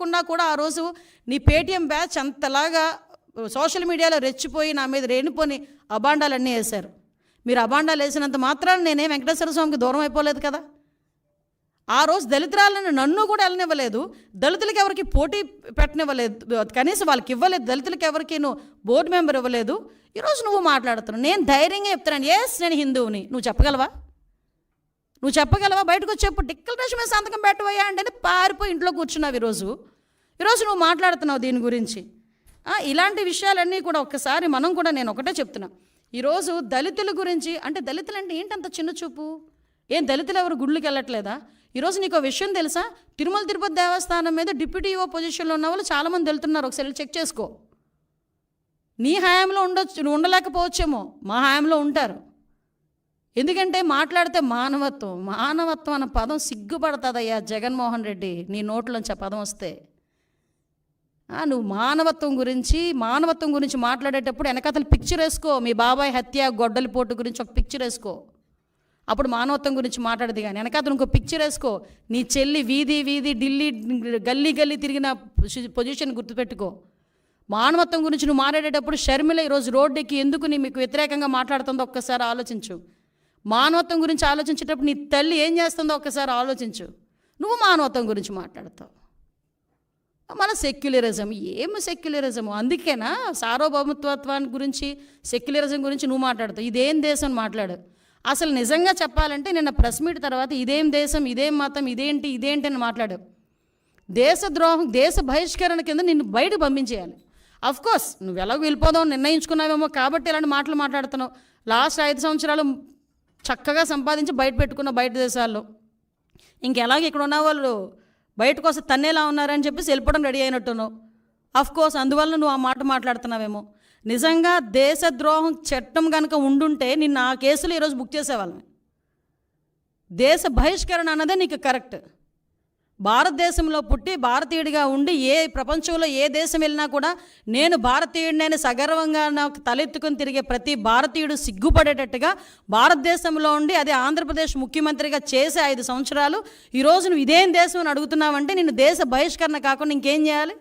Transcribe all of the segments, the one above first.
ఉన్నా కూడా ఆ రోజు నీ పేటీఎం బ్యాచ్ అంతలాగా సోషల్ మీడియాలో రెచ్చిపోయి నా మీద రేణిపోని అబాండాలన్నీ వేశారు. మీరు అబాండాలు వేసినంత మాత్రాన నేనే వెంకటేశ్వర స్వామికి దూరం అయిపోలేదు కదా? ఆ రోజు దళితురాలను నన్ను కూడా వెళ్ళనివ్వలేదు. దళితులకి ఎవరికి పోటీ పెట్టనివ్వలేదు. కనీసం వాళ్ళకి ఇవ్వలేదు. దళితులకి ఎవరికి నువ్వు బోర్డు మెంబర్ ఇవ్వలేదు. ఈరోజు నువ్వు మాట్లాడుతున్నావు. నేను ధైర్యంగా చెప్తున్నాను. ఎస్ నేను హిందువుని నువ్వు చెప్పగలవా? నువ్వు చెప్పగలవా? బయటకు చెప్పు. డిక్లరేషన్ మీద సంతకం పెట్టవయ్యా అంటే పారిపోయి ఇంట్లో కూర్చున్నావు ఈరోజు. ఈరోజు నువ్వు మాట్లాడుతున్నావు దీని గురించి. ఇలాంటి విషయాలన్నీ కూడా ఒక్కసారి మనం కూడా నేను ఒకటే చెప్తున్నా. ఈరోజు దళితుల గురించి అంటే దళితులు అంటే ఏంటంత చిన్న చూపు? ఏం దళితులు ఎవరు గుళ్ళకి వెళ్ళట్లేదా? ఈరోజు నీకు విషయం తెలుసా? తిరుమల తిరుపతి దేవస్థానం మీద డిప్యూటీ పొజిషన్లో ఉన్న వాళ్ళు చాలామంది వెళ్తున్నారు. ఒకసారి చెక్ చేసుకో. నీ హయాంలో ఉండొచ్చు నువ్వు ఉండలేకపోవచ్చేమో. మా హయాంలో ఉంటారు. ఎందుకంటే మాట్లాడితే మానవత్వం మానవత్వం అన్న పదం సిగ్గుపడుతుందయ్యా జగన్మోహన్ రెడ్డి నీ నోట్లోంచి ఆ పదం వస్తే. నువ్వు మానవత్వం గురించి మానవత్వం గురించి మాట్లాడేటప్పుడు వెనకతలు పిక్చర్ వేసుకో. మీ బాబాయ్ హత్య గొడ్డలిపోటు గురించి ఒక పిక్చర్ వేసుకో. అప్పుడు మానవత్వం గురించి మాట్లాడదు కానీ వెనకతను ఇంకో పిక్చర్ వేసుకో. నీ చెల్లి వీధి వీధి ఢిల్లీ గల్లీ గల్లీ తిరిగిన పొజిషన్ గుర్తుపెట్టుకో. మానవత్వం గురించి నువ్వు మాట్లాడేటప్పుడు షర్మిల ఈరోజు రోడ్డుకి ఎందుకు నీ మీకు వ్యతిరేకంగా మాట్లాడుతుందో ఒక్కసారి ఆలోచించు. మానవత్వం గురించి ఆలోచించేటప్పుడు నీ తల్లి ఏం చేస్తుందో ఒక్కసారి ఆలోచించు. నువ్వు మానవత్వం గురించి మాట్లాడతావు. మన సెక్యులరిజం ఏమి సెక్యులరిజం అందుకేనా సార్వభౌమత్వాన్ని గురించి సెక్యులరిజం గురించి నువ్వు మాట్లాడతావు. ఇదేం దేశం అని మాట్లాడు. అసలు నిజంగా చెప్పాలంటే నిన్న ప్రెస్ మీట్ తర్వాత ఇదేం దేశం ఇదేం మతం ఇదేంటి ఇదేంటి అని మాట్లాడు. దేశద్రోహం దేశ బహిష్కరణ కింద నిన్ను బయట పంపించేయాలి. అఫ్ కోర్స్ నువ్వు ఎలాగో వెళ్ళిపోదాం నిర్ణయించుకున్నావేమో కాబట్టి ఇలాంటి మాటలు మాట్లాడుతున్నావు. లాస్ట్ ఐదు సంవత్సరాలు చక్కగా సంపాదించి బయట పెట్టుకున్న బయట దేశాల్లో. ఇంకెలాగ ఇక్కడ ఉన్న వాళ్ళు బయటకు వస్తే తన్నేలా ఉన్నారని చెప్పేసి వెళ్ళిపోవడం రెడీ అయినట్టున్నావు. అఫ్ కోర్స్ అందువల్ల నువ్వు ఆ మాట మాట్లాడుతున్నావేమో. నిజంగా దేశద్రోహం చట్టం కనుక ఉండుంటే నిన్ను ఆ కేసులు ఈరోజు బుక్ చేసేవాళ్ళని దేశ బహిష్కరణ అన్నదే నీకు కరెక్ట్ భారతదేశంలో పుట్టి భారతీయుడిగా ఉండి ఏ ప్రపంచంలో ఏ దేశం వెళ్ళినా కూడా నేను భారతీయుడినని సగర్వంగా నాకు తలెత్తుకుని తిరిగే ప్రతి భారతీయుడు సిగ్గుపడేటట్టుగా భారతదేశంలో ఉండి అదే ఆంధ్రప్రదేశ్ ముఖ్యమంత్రిగా చేసే ఐదు సంవత్సరాలు ఈరోజు నువ్వు ఇదేం దేశం అని అడుగుతున్నావంటే నేను దేశ బహిష్కరణ కాకుండా ఇంకేం చేయాలి?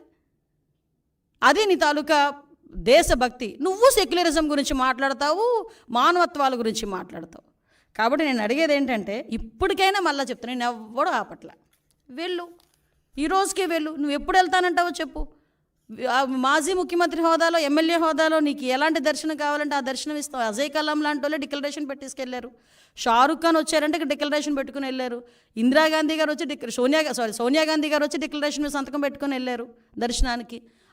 అది నీ తాలూకా దేశభక్తి. నువ్వు సెక్యులరిజం గురించి మాట్లాడతావు మానవత్వాల గురించి మాట్లాడతావు. కాబట్టి నేను అడిగేది ఏంటంటే ఇప్పటికైనా మళ్ళీ చెప్తాను నేను ఎవ్వడూ ఆపట్ల. వెళ్ళు. ఈ రోజుకే వెళ్ళు. నువ్వు ఎప్పుడు వెళ్తానంటావో చెప్పు. మాజీ ముఖ్యమంత్రి హోదాలో ఎమ్మెల్యే హోదాలో నీకు ఎలాంటి దర్శనం కావాలంటే ఆ దర్శనం ఇస్తావు. అజయ్ కలాం లాంటి వాళ్ళే డిక్లరేషన్ పెట్టేసుకెళ్ళారు షారుఖ్ ఖాన్ వచ్చారంటే ఇక్కడ డిక్లరేషన్ పెట్టుకుని వెళ్ళారు. ఇందిరాగాంధీ గారు వచ్చి డిక్ సోనియా సారీ సోనియా గాంధీ గారు వచ్చి డిక్లరేషన్ మీద సంతకం పెట్టుకుని వెళ్ళారు దర్శనానికి.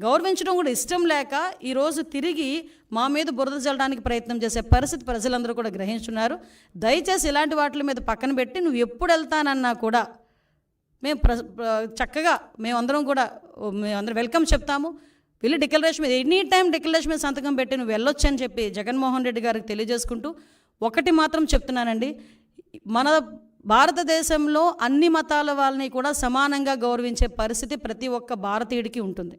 గౌరవించడం కూడా ఇష్టం లేక ఈరోజు తిరిగి మా మీద బురద చల్లడానికి ప్రయత్నం చేసే పరిస్థితి ప్రజలందరూ కూడా గ్రహించున్నారు. దయచేసి ఇలాంటి వాటి మీద పక్కన పెట్టి నువ్వు ఎప్పుడు వెళ్తానన్నా కూడా మేము ప్ర ప్ర- చక్కగా మేమందరం కూడా మేమందరం వెల్కమ్ చెప్తాము. వెళ్ళి డిక్లరేషన్ మీద ఎనీ టైం డిక్లరేషన్ మీద సంతకం పెట్టి నువ్వు వెళ్ళొచ్చు అని చెప్పి జగన్మోహన్ రెడ్డి గారికి తెలియజేసుకుంటూ ఒకటి మాత్రం చెప్తున్నానండి. మన భారతదేశంలో అన్ని మతాల వాళ్ళని కూడా సమానంగా గౌరవించే పరిస్థితి ప్రతి ఒక్క భారతీయుడికి ఉంటుంది.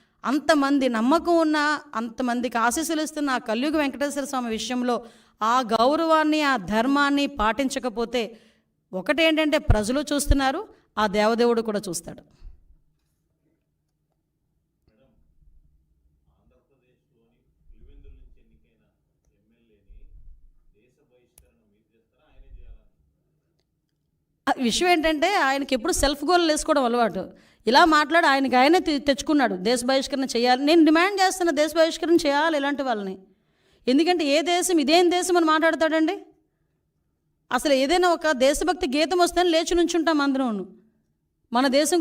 అంతమంది నమ్మకం ఉన్న అంతమందికి ఆశీస్సులు ఇస్తున్న ఆ కలియుగ వెంకటేశ్వర స్వామి విషయంలో ఆ గౌరవాన్ని ఆ ధర్మాన్ని పాటించకపోతే ఒకటేంటంటే ప్రజలు చూస్తున్నారు ఆ దేవదేవుడు కూడా చూస్తాడు. విషయం ఏంటంటే ఆయనకి ఎప్పుడు సెల్ఫ్ గోల్ వేసుకోవడం అలవాటు. ఇలా మాట్లాడి ఆయనకి ఆయనే తె- తెచ్చుకున్నాడు. దేశ బహిష్కరణ చేయాలి. నేను డిమాండ్ చేస్తున్న దేశ బహిష్కరణ చేయాలి ఇలాంటి వాళ్ళని. ఎందుకంటే ఏ దేశం ఇదేం దేశం అని మాట్లాడతాడండి? అసలు ఏదైనా ఒక దేశభక్తి గీతం వస్తేనే లేచి నుంచుంటాం అందరం మన దేశం